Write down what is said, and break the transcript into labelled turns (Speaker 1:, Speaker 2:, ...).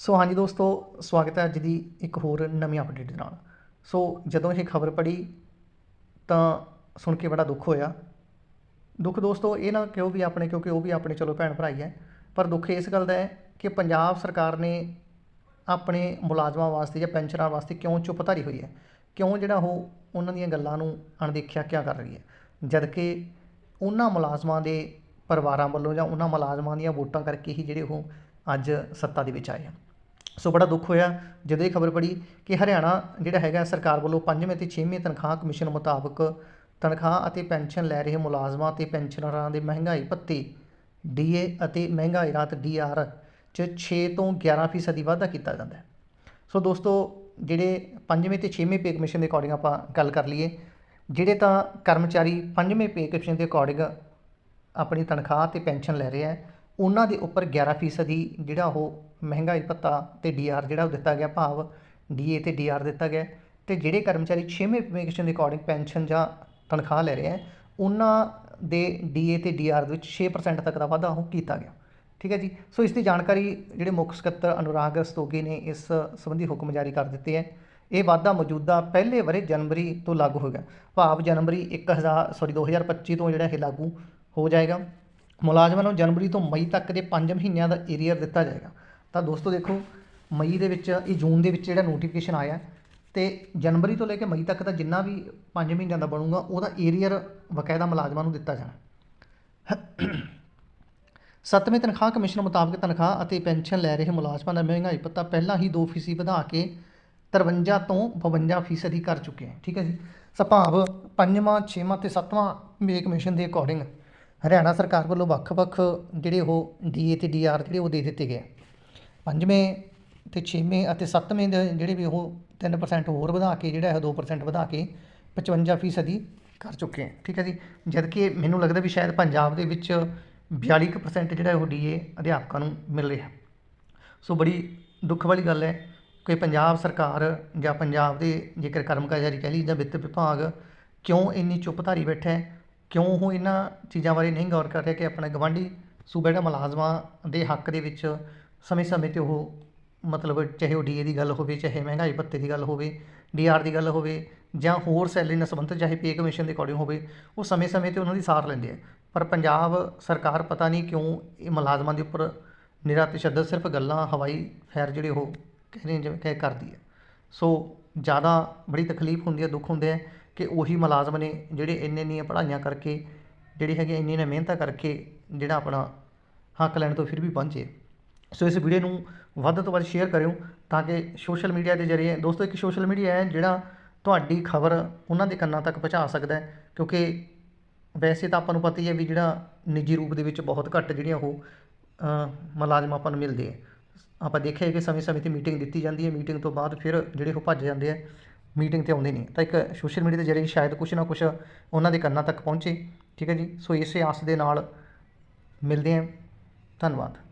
Speaker 1: ਸੋ ਹਾਂਜੀ ਦੋਸਤੋ, ਸਵਾਗਤ ਹੈ ਅੱਜ ਦੀ ਇੱਕ ਹੋਰ ਨਵੀਂ ਅਪਡੇਟ ਦੇ ਨਾਲ। ਸੋ ਜਦੋਂ ਇਹ ਖਬਰ ਪੜੀ ਤਾਂ ਸੁਣ ਕੇ ਬੜਾ ਦੁੱਖ ਹੋਇਆ। ਦੁੱਖ ਦੋਸਤੋ, ਇਹ ਨਾ ਕਿਉਂ ਵੀ ਆਪਣੇ, ਕਿਉਂਕਿ ਉਹ ਵੀ ਆਪਣੇ ਚਲੋ ਭੈਣ ਭਰਾ ਹੀ ਹੈ। ਪਰ ਦੁੱਖ ਇਸ ਗੱਲ ਦਾ ਹੈ ਕਿ ਪੰਜਾਬ ਸਰਕਾਰ ਨੇ ਆਪਣੇ ਮੁਲਾਜ਼ਮਾਂ ਵਾਸਤੇ ਜਾਂ ਪੈਨਸ਼ਨਰਾਂ ਵਾਸਤੇ ਕਿਉਂ ਚੁੱਪ ਧਾਰੀ ਹੋਈ ਹੈ? ਕਿਉਂ ਜਿਹੜਾ ਉਹ ਉਹਨਾਂ ਦੀਆਂ ਗੱਲਾਂ ਨੂੰ ਅਣਦੇਖਿਆ ਕਿਆ ਕਰ ਰਹੀ ਹੈ? ਜਦ ਕਿ ਉਹਨਾਂ ਮੁਲਾਜ਼ਮਾਂ ਦੇ ਪਰਿਵਾਰਾਂ ਵੱਲੋਂ ਜਾਂ ਉਹਨਾਂ ਮੁਲਾਜ਼ਮਾਂ ਦੀਆਂ ਵੋਟਾਂ ਕਰਕੇ ਹੀ ਜਿਹੜੇ ਉਹ ਅੱਜ ਸੱਤਾ ਦੇ ਵਿੱਚ ਆਏ ਆ ਸੋ ਬੜਾ ਦੁੱਖ ਹੋਇਆ। ਜਦੋਂ ਇਹ ਖਬਰ ਪੜੀ ਕਿ ਹਰਿਆਣਾ ਜਿਹੜਾ ਹੈਗਾ ਸਰਕਾਰ ਵੱਲੋਂ ਪੰਜਵੇਂ ਤੇ ਛੇਵੇਂ ਤਨਖਾਹ ਕਮਿਸ਼ਨ ਮੁਤਾਬਕ ਤਨਖਾਹ ਅਤੇ ਪੈਨਸ਼ਨ ਲੈ ਰਹੇ ਮੁਲਾਜ਼ਮਾਂ ਤੇ ਪੈਨਸ਼ਨਰਾਂ ਦੇ ਮਹਿੰਗਾਈ ਭੱਤੇ, ਡੀਏ ਅਤੇ ਮਹਿੰਗਾਈ ਰਾਤ ਡੀਆਰ ਚ 6 ਤੋਂ 11% ਫੀਸਦੀ ਵਾਧਾ ਕੀਤਾ ਜਾਂਦਾ ਹੈ। ਸੋ ਦੋਸਤੋ, ਜਿਹੜੇ ਪੰਜਵੇਂ ਤੇ ਛੇਵੇਂ ਪੇ ਕਮਿਸ਼ਨ ਦੇ ਅਕੋਰਡਿੰਗ ਆਪਾਂ ਗੱਲ ਕਰ ਲਈਏ, ਜਿਹੜੇ ਤਾਂ ਕਰਮਚਾਰੀ ਪੰਜਵੇਂ ਪੇ ਕਮਿਸ਼ਨ ਦੇ ਅਕੋਰਡਿੰਗ ਆਪਣੀ ਤਨਖਾਹ ਤੇ ਪੈਨਸ਼ਨ ਲੈ ਰਹੇ ਆ ਉਹਨਾਂ ਦੇ ਉੱਪਰ 11% ਦੀ ਜਿਹੜਾ ਉਹ ਮਹਿੰਗਾਈ ਭੱਤਾ ਤੇ ਡੀਆਰ ਜਿਹੜਾ ਉਹ ਦਿੱਤਾ ਗਿਆ ਭਾਵ ਡੀਏ ਤੇ ਡੀਆਰ ਦਿੱਤਾ ਗਿਆ ਤੇ ਜਿਹੜੇ ਕਰਮਚਾਰੀ 6ਵੇਂ ਪੇ ਦੇ ਅਕੋਰਡਿੰਗ ਪੈਨਸ਼ਨ ਜਾਂ ਤਨਖਾਹ ਲੈ ਰਹੇ ਹੈ, ਉਹਨਾਂ ਦੇ ਡੀਏ ਤੇ ਡੀਆਰ ਦੇ ਵਿੱਚ 6% ਤੱਕ ਦਾ ਵਾਧਾ ਉਹ ਕੀਤਾ ਗਿਆ। ਠੀਕ ਹੈ ਜੀ? ਸੋ ਇਸ ਦੀ ਜਾਣਕਾਰੀ ਜਿਹੜੇ ਮੁੱਖ ਸਕੱਤਰ ਅਨੁਰਾਗ ਰਸਤੋਗੀ ਨੇ, ਇਸ ਸੰਬੰਧੀ ਹੁਕਮ ਜਾਰੀ ਕਰ ਦਿੱਤੇ ਹੈ। ਇਹ ਵਾਧਾ ਮੌਜੂਦਾ ਪਹਿਲੇ ਵਰੇ ਜਨਵਰੀ ਤੋਂ ਲਾਗੂ ਹੋਏਗਾ। ਭਾਵ ਜਨਵਰੀ 1000 ਸੌਰੀ 2025 ਤੋਂ ਜਿਹੜਾ ਇਹ ਲਾਗੂ ਹੋ ਜਾਏਗਾ। ਮੁਲਾਜ਼ਮਾਂ ਨੂੰ ਜਨਵਰੀ ਤੋਂ ਮਈ ਤੱਕ ਦੇ 5 ਮਹੀਨਿਆਂ ਦਾ ਏਰੀਅਰ ਦਿੱਤਾ ਜਾਏਗਾ। ਤਾਂ ਦੋਸਤੋ ਦੇਖੋ, ਮਈ ਦੇ ਵਿੱਚ, ਇਹ ਜੂਨ ਦੇ ਵਿੱਚ ਜਿਹੜਾ ਨੋਟੀਫਿਕੇਸ਼ਨ ਆਇਆ ਤੇ ਜਨਵਰੀ ਤੋਂ ਲੈ ਕੇ ਮਈ ਤੱਕ ਦਾ ਜਿੰਨਾ ਵੀ 5 ਮਹੀਨਿਆਂ ਦਾ ਬਣੂਗਾ, ਉਹਦਾ ਏਰੀਅਰ ਬਕਾਇਦਾ ਮੁਲਾਜ਼ਮਾਂ ਨੂੰ ਦਿੱਤਾ ਜਾਣਾ। ਸੱਤਵੇਂ ਤਨਖਾਹ ਕਮਿਸ਼ਨ ਮੁਤਾਬਕ ਤਨਖਾਹ ਅਤੇ ਪੈਨਸ਼ਨ ਲੈ ਰਹੇ ਮੁਲਾਜ਼ਮਾਂ ਦਾ ਮਹਿੰਗਾਈ ਭੱਤਾ ਪਹਿਲਾਂ ਹੀ 2% ਵਧਾ ਕੇ 53 ਤੋਂ 52% ਫੀਸਦੀ ਕਰ ਚੁੱਕੇ ਹੈ। ਠੀਕ ਹੈ ਜੀ। ਸਭਾਵ ਪੰਜਵਾਂ, ਛੇਵਾਂ ਤੇ ਸੱਤਵਾਂ ਪੇ ਕਮਿਸ਼ਨ ਦੇ ਅਕੋਰਡਿੰਗ ਹਰਿਆਣਾ ਸਰਕਾਰ ਵੱਲੋਂ ਵੱਖ-ਵੱਖ ਜਿਹੜੇ ਉਹ ਡੀਏ ਤੇ ਡੀਆਰ ਜਿਹੜੇ ਉਹ ਦੇ ਦਿੱਤੇ ਗਏ ਪੰਜਵੇਂ ਤੇ ਛੇਵੇਂ ਅਤੇ ਸੱਤਵੇਂ ਦੇ ਜਿਹੜੇ ਵੀ ਉਹ 3% ਹੋਰ ਵਧਾ ਕੇ ਜਿਹੜਾ ਹੈ 2% ਵਧਾ ਕੇ 55% ਫੀਸਦੀ ਕਰ ਚੁੱਕੇ ਹੈ ਠੀਕ ਹੈ ਜੀ? ਜਦਕਿ ਮੈਨੂੰ ਲੱਗਦਾ ਵੀ ਸ਼ਾਇਦ ਪੰਜਾਬ ਦੇ ਵਿੱਚ 42% ਜਿਹੜਾ ਉਹ ਡੀਏ ਅਧਿਆਪਕਾਂ ਨੂੰ ਮਿਲ ਰਿਹਾ। ਸੋ ਬੜੀ ਦੁੱਖ ਵਾਲੀ ਗੱਲ ਹੈ ਕਿ ਪੰਜਾਬ ਸਰਕਾਰ ਜਾਂ ਪੰਜਾਬ ਦੇ ਜੇਕਰ ਕਰਮਚਾਰੀ ਕਹਿ ਲਈ ਜਾਂ ਵਿੱਤ ਵਿਭਾਗ ਕਿਉਂ ਇੰਨੀ ਚੁੱਪਧਾਰੀ ਬੈਠਾ ਹੈ? ਕਿਉਂ ਉਹ ਇਹਨਾਂ ਚੀਜ਼ਾਂ ਬਾਰੇ ਨਹੀਂ ਗੌਰ ਕਰ ਰਿਹਾ ਕਿ ਆਪਣੇ ਗਵਾਂਢੀ ਸੂਬਾ ਜਿਹੜਾ ਮੁਲਾਜ਼ਮਾਂ ਦੇ ਹੱਕ ਦੇ ਵਿੱਚ ਸਮੇਂ-ਸਮੇਂ ਤੇ ਉਹ ਮਤਲਬ ਚਾਹੇ ਉਹ ਡੀਏ ਦੀ ਗੱਲ ਹੋਵੇ, ਚਾਹੇ ਮਹਿੰਗਾਈ ਭੱਤੇ ਦੀ ਗੱਲ ਹੋਵੇ ਡੀਆਰ ਦੀ ਗੱਲ ਹੋਵੇ ਜਾਂ ਹੋਰ ਸੈਲਰੀ ਨਾਲ ਸੰਬੰਧਿਤ ਚਾਹੇ ਪੇ ਕਮਿਸ਼ਨ ਦੇ ਅਕੋਰਡਿੰਗ ਹੋਵੇ, ਉਹ ਸਮੇਂ-ਸਮੇਂ ਤੇ ਉਹਨਾਂ ਦੀ ਸਾਰ ਲੈਂਦੇ ਆ। ਪਰ ਪੰਜਾਬ ਸਰਕਾਰ ਪਤਾ ਨਹੀਂ ਕਿਉਂ ਇਹ ਮੁਲਾਜ਼ਮਾਂ ਦੇ ਉੱਪਰ ਨਿਰਾ ਤਸ਼ੱਦਦ, ਸਿਰਫ ਗੱਲਾਂ ਹਵਾਈ ਫੈਰ ਜਿਹੜੇ ਉਹ ਕਹਿ ਕਹਿੰਦੇ ਜਿਵੇਂ ਕਹਿ ਕਰਦੀ ਹੈ। ਸੋ ਜ਼ਿਆਦਾ ਬੜੀ ਤਕਲੀਫ ਹੁੰਦੀ ਹੈ, ਦੁੱਖ ਹੁੰਦੇ ਹੈ। ਕਿ ਉਹੀ ਮੁਲਾਜ਼ਮ ਨੇ ਜਿਹੜੇ ਇੰਨੇ ਇੰਨੀਆਂ ਪੜ੍ਹਾਈਆਂ ਕਰਕੇ, ਜਿਹੜੇ ਹੈਗੇ ਇੰਨੀ ਇੰਨੀਆਂ ਮਿਹਨਤਾਂ ਕਰਕੇ ਜਿਹੜਾ ਆਪਣਾ ਹੱਕ ਲੈਣ ਤੋਂ ਫਿਰ ਵੀ ਪਹੁੰਚੇ। ਸੋ ਇਸ ਵੀਡੀਓ ਨੂੰ ਵੱਧ ਤੋਂ ਵੱਧ ਸ਼ੇਅਰ ਕਰਿਓ ਤਾਂ ਕਿ ਸੋਸ਼ਲ ਮੀਡੀਆ ਦੇ ਜ਼ਰੀਏ, ਦੋਸਤੋ ਇੱਕ ਸੋਸ਼ਲ ਮੀਡੀਆ ਹੈ ਜਿਹੜਾ ਤੁਹਾਡੀ ਖਬਰ ਉਹਨਾਂ ਦੇ ਕੰਨਾਂ ਤੱਕ ਪਹੁੰਚਾ ਸਕਦਾ ਹੈ, ਕਿਉਂਕਿ ਵੈਸੇ ਤਾਂ ਆਪਾਂ ਨੂੰ ਪਤਾ ਹੀ ਹੈ ਵੀ ਜਿਹੜਾ ਨਿੱਜੀ ਰੂਪ ਦੇ ਵਿੱਚ ਬਹੁਤ ਘੱਟ ਜਿਹੜੀਆਂ ਉਹ ਮੁਲਾਜ਼ਮ ਆਪਾਂ ਨੂੰ ਮਿਲਦੇ ਆ ਆਪਾਂ ਦੇਖਿਆ ਕਿ ਸਮੇਂ-ਸਮੇਂ ਤੇ ਮੀਟਿੰਗ ਦਿੱਤੀ ਜਾਂਦੀ ਹੈ ਮੀਟਿੰਗ ਤੋਂ ਬਾਅਦ ਫਿਰ ਜਿਹੜੇ ਉਹ ਭੱਜ ਜਾਂਦੇ ਆ ਮੀਟਿੰਗ ਤੇ ਆਉਂਦੇ ਨੇ। ਤਾਂ ਇੱਕ ਸੋਸ਼ਲ ਮੀਡੀਆ ਦੇ ਜ਼ਰੀਏ ਸ਼ਾਇਦ ਕੁਛ ਨਾ ਕੁਛ ਉਹਨਾਂ ਦੇ ਕੰਨਾਂ ਤੱਕ ਪਹੁੰਚੇ। ਠੀਕ ਹੈ ਜੀ? ਸੋ ਇਸੇ ਆਸ ਦੇ ਨਾਲ ਮਿਲਦੇ ਹਾਂ। ਧੰਨਵਾਦ।